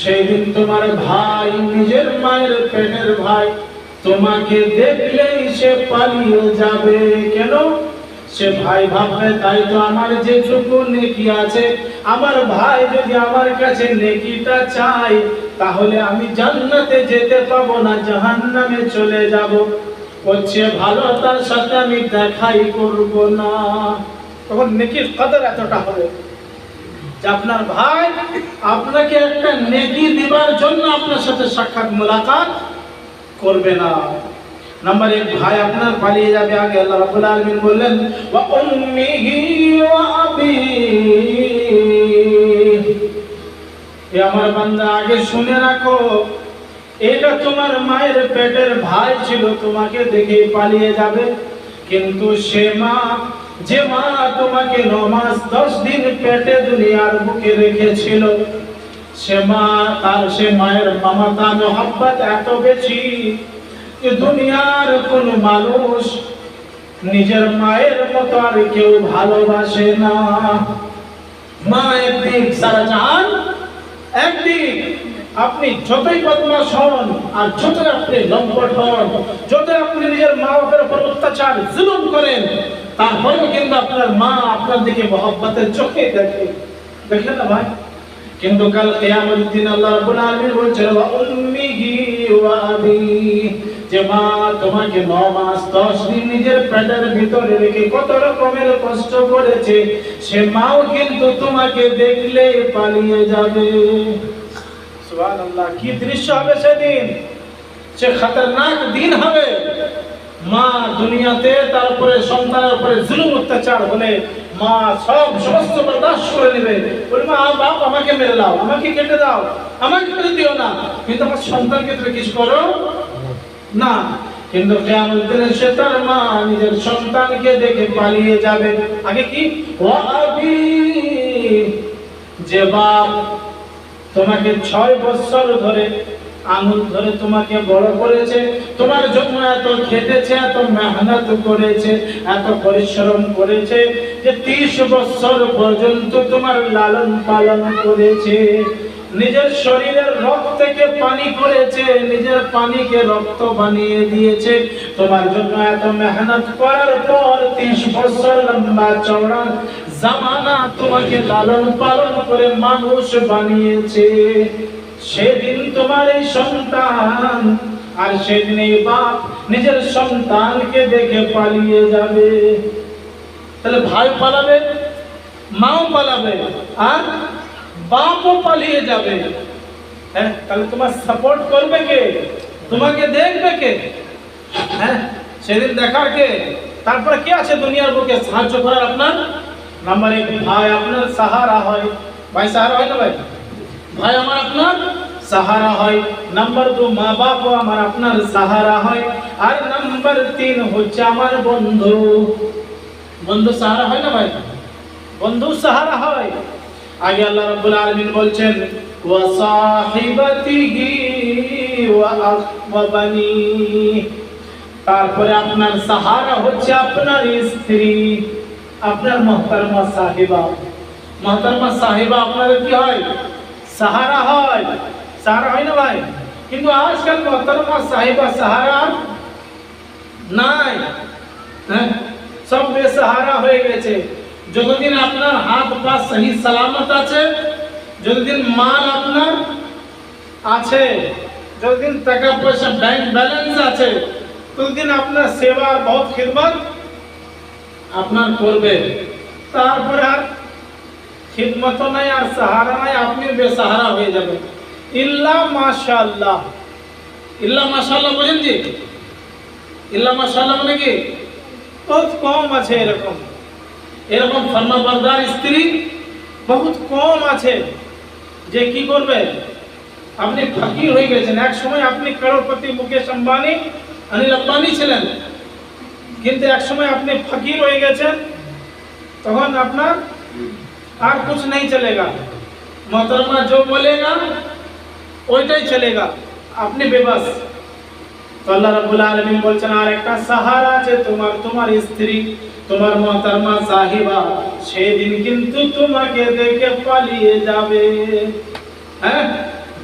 সেদিন তোমার ভাই, নিজের মায়ের পেটের ভাই, তোমাকে দেখলেই সে পালিয়ে যাবে। কেন? সে ভাই ভাববে, তাই তো আমার যেটুকু নেকি আছে, আমার ভাই যদি আমার কাছে নেকিটা চাই তাহলে আমি জান্নাতে যেতে পাবো না, জাহান্নামে চলে যাব। হচ্ছে ভালো তার সাথে আমি দেখাই করব না। তখন নেকির কদর এতটা হবে। যে আপনার ভাই আপনাকে একটা নেকি দিবার জন্য আপনার সাথে সাক্ষাৎ, মোলাকাত করবে না। নাম্বার এক, ভাই আপনার পালিয়ে যাবে আগে। আল্লাহ রাব্বুল আলামিন বললেন আমার বান্দা, আগে শুনে রাখো, এটা তোমার মায়ের পেটের ভাই ছিল, তোমাকে দেখে পালিয়ে যাবে। কিন্তু সে মা যে মা তোমাকে ন মাস দশ দিন পেটে দুনিয়ার বুকে রেখেছিল, সে মা তার, সে মায়ের মামাতা, মোহাব্বত এত বেশি যে দুনিয়ার কোন মানুষ নিজের মায়ের মতো আর কেউ ভালোবাসে না। মা একদিক সারা জাহান একদিক আপনি যতই বদমাস হন আর যতই আপনি লম্পট হন, যতই আপনি নিজের মা বাপের উপর অত্যাচার, জুলুম করেন তারপরেও কিন্তু আপনার মা আপনার দিকে মহব্বতের চোখে দেখে। দেখেন না ভাই? কিন্তু কাল কিয়ামত দিন আল্লাহ রাব্বুল আলামিন বলছেন, ওয়া উম্মিহি ওয়া আবি। যে মা, তোমাকে ন মাস দশ দিন নিজের পেটের ভিতরে রেখে কত রকমের কষ্ট করেছে, সে মাও কিন্তু তোমাকে দেখলে পালিয়ে যাবে। সুবহানাল্লাহ, কি দৃশ্য হবে সেদিন? সে খতরনাক দিন হবে। মা দুনিয়াতে, তারপরে সন্তানের উপরে জুলুম, অত্যাচার হলে মা সব সমস্ত বরদাস্ত করে নেবে বলবে মা, বাপ, আমাকে মেরে দাও, আমাকে কেটে দাও, আমাকে মেরে দিও না। কিন্তু আমার সন্তানকে তুমি কিছু করো না। কিন্তু কেয়ামত দিনে সে তার মা নিজের সন্তানকে দেখে পালিয়ে যাবে। আগে কি? যে বাপ তোমাকে ছয় বছর ধরে আঙুল ধরে তোমাকে বড় করেছে। তোমার জন্য এত খেটেছে, এত মেহনত করেছে, এত পরিশ্রম করেছে যে ত্রিশ বছর পর্যন্ত তোমার লালন পালন করেছে। নিজের শরীরের রক্ত থেকে পানি করেছে, নিজের পানিকে রক্ত বানিয়ে দিয়েছে। তোমার জন্য এত মেহনত করার পর ত্রিশ বছর লম্বা চওড়া জামানা তোমাকে লালন পালন করে মানুষ বানিয়েছে। সেদিন তোমার এই সন্তান, আর সেদিন এই বাপ নিজের সন্তানকে দেখে পালিয়ে যাবে। তাহলে ভাই পালাবে, মাও পালাবে, আর বাপও পালিয়ে যাবে। হ্যাঁ তাহলে তোমার সাপোর্ট করবে কে? তোমাকে দেখবে কে? হ্যাঁ সেদিন দেখার কে? তারপরে কে আছে দুনিয়ার বুকে? সাহায্য করার আপনার? নাম্বার এক ভাই, আপনার সাহারা হয়। ভাই সাহারা হয় না ভাই? ভাই, আমার আপনার সাহারা হয়। নাম্বার দু মা বাপ আমার আপনার সাহারা হয়। আর নাম্বার তিন হচ্ছে আমার বন্ধু। বন্ধু সাহারা হয় না ভাই? বন্ধু সাহারা হয়। আগে আল্লাহ রাব্বুল আলামিন বলছেন, ওয়া সাহিবাতিহি ওয়া আখওয়াবানি। তারপরে আপনার সাহারা হচ্ছে আপনার স্ত্রী। আপনার মহতারমা সাহিবা। মহতারমা সাহিবা আপনাদের কি হয়? সাহারা হয়। সাহারা হয় না ভাই? কিন্তু আজকাল মহতারমা সাহিবা সাহারা? নাই। হ্যাঁ? সব বেসাহারা হয়ে গেছে। যতদিন আপনার হাত পা সহি সালামত আছে, যতদিন মাল আপনার আছে, যতদিন টাকা পয়সা ব্যাংক ব্যালেন্স আছে, ততদিন আপনার সেবা বহুত খিদমত আপনার করবে। তারপরে আর খিদমত নাই আর সাহারা নাই আপনি বেসাহারা হয়ে যাবেন। ইল্লা মাশাআল্লাহ। ইল্লা মাশাআল্লাহ বলেন জি? ইল্লা মাশাআল্লাহ মানে কি? বহুত কম আছে এরকম। এরকম ফর্মাবরদার স্ত্রী বহুত কম আছে। যে কি করবে? আপনি ফকির হয়ে গেছেন। এক সময় আপনি করোড়পতি মুকেশ আম্বানি, অনিল আম্বানি ছিলেন। কিন্তু এক সময় আপনি ফকির হয়ে গেছেন। তখন আপনার আর कुछ नहीं चलेगा मोहतरमा जो बोलेगा ওইটাই চলেগা আপনি বেবাস তো আল্লাহ রাব্বুল আলামিন বলছেন আর একটা সাহারা আছে তোমার তোমার স্ত্রী তোমার মহতারমা সাহিবা সেদিন কিন্তু তোমাকে দেখে পালিয়ে যাবে হ্যাঁ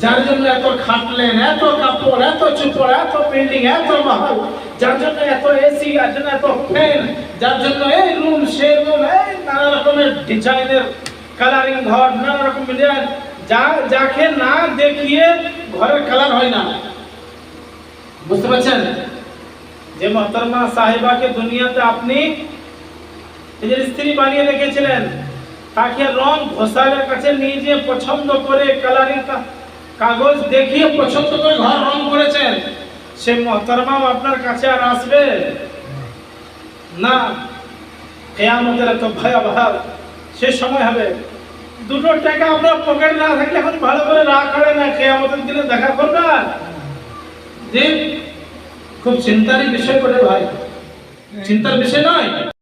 যার জন্য এত খাটলেন এত কাপড় এত চুপড় এত বিল্ডিং এত মহল যার জন্য এত এসি যার জন্য এত ফ্যান যার জন্য এই রুম সে রুম এই নানা রকমের ডিজাইনের কালারিং ঘর, নানা রকম ডিজাইন যা যাকে না দেখিয়ে ঘরের কালার হয় না। বুঝতে পারছেন? যে মহতরমা সাহেবাকে দুনিয়াতে আপনি নিজের স্ত্রী বানিয়ে রেখেছিলেন, তাকে রং ঘোষালের কাছে নিয়ে যেয়ে পছন্দ করে কালারিং কাগজ দেখিয়ে পছন্দ করে ঘর রং করেছেন, সে মহতরমাও আপনার কাছে আর আসবে? না। কেয়ামতের এত ভয়াবহ সে সময় হবে। দুটো টাকা আমরা পকেট না থাকলে এখন ভালো করে না করে না আমাদের দিনে দেখা করবে যে খুব চিন্তারই বিষয় করে ভাই। চিন্তার বিষয় নয়।